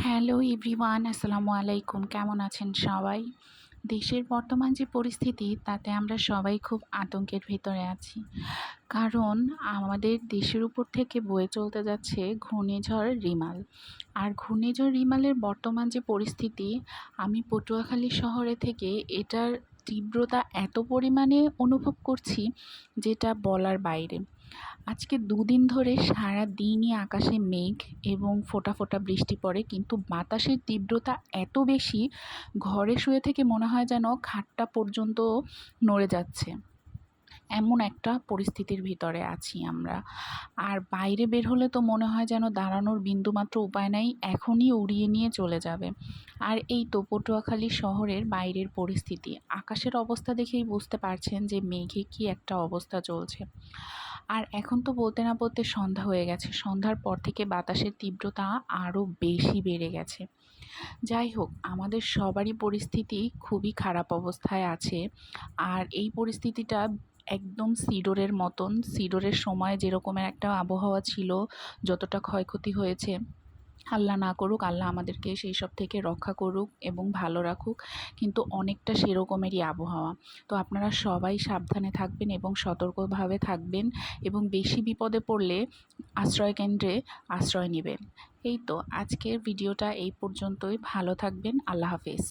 Hello everyone, আসসালামু আলাইকুম। কেমন আছেন সবাই? দেশের বর্তমান যে পরিস্থিতি, তাতে আমরা সবাই খুব আতঙ্কের ভিতরে আছি। কারণ আমাদের দেশের উপর থেকে বয়ে চলতে যাচ্ছে ঘূর্ণিঝড় রিমাল। আর ঘূর্ণিঝড় রিমালের বর্তমান যে পরিস্থিতি, আমি পটুয়াখালী শহরে থেকে এটার তীব্রতা এত পরিমাণে অনুভব করছি, যেটা বলার বাইরে। আজকে দুদিন ধরে সারা দিনই আকাশে মেঘ এবং ফোটা ফোটা বৃষ্টি পড়ে, কিন্তু বাতাসের তীব্রতা এত বেশি, ঘরে শুয়ে থেকে মনে হয় যেন খাটটা পর্যন্ত নড়ে যাচ্ছে। এমন একটা পরিস্থিতির ভিতরে আছি আমরা। আর বাইরে বের হলে তো মনে হয় যেন দাঁড়ানোর বিন্দুমাত্র উপায় নাই, এখনই উড়িয়ে নিয়ে চলে যাবে। আর এই তো পটুয়াখালী শহরের বাইরের পরিস্থিতি, আকাশের অবস্থা দেখেই বুঝতে পারছেন যে মেঘে কি একটা অবস্থা চলছে। আর এখন তো বলতে না বলতে সন্ধ্যা হয়ে গেছে, সন্ধ্যার পর থেকে বাতাসের তীব্রতা আরও বেশি বেড়ে গেছে। যাই হোক, আমাদের সবারই পরিস্থিতি খুবই খারাপ অবস্থায় আছে, আর এই পরিস্থিতিটা একদম সিডোরের মতন, সিডোরের সময় যেরকমের একটা আবহাওয়া ছিল, যতটা ক্ষয়ক্ষতি হয়েছে, আল্লাহ না করুক, আল্লাহ আমাদেরকে সেই সব থেকে রক্ষা করুক এবং ভালো রাখুক, কিন্তু অনেকটা সেরকমেরই আবহাওয়া। তো আপনারা সবাই সাবধানে থাকবেন এবং সতর্কভাবে থাকবেন এবং বেশি বিপদে পড়লে আশ্রয়কেন্দ্রে আশ্রয় নেবেন। এই তো আজকের ভিডিওটা এই পর্যন্তই। ভালো থাকবেন। আল্লাহ হাফেজ।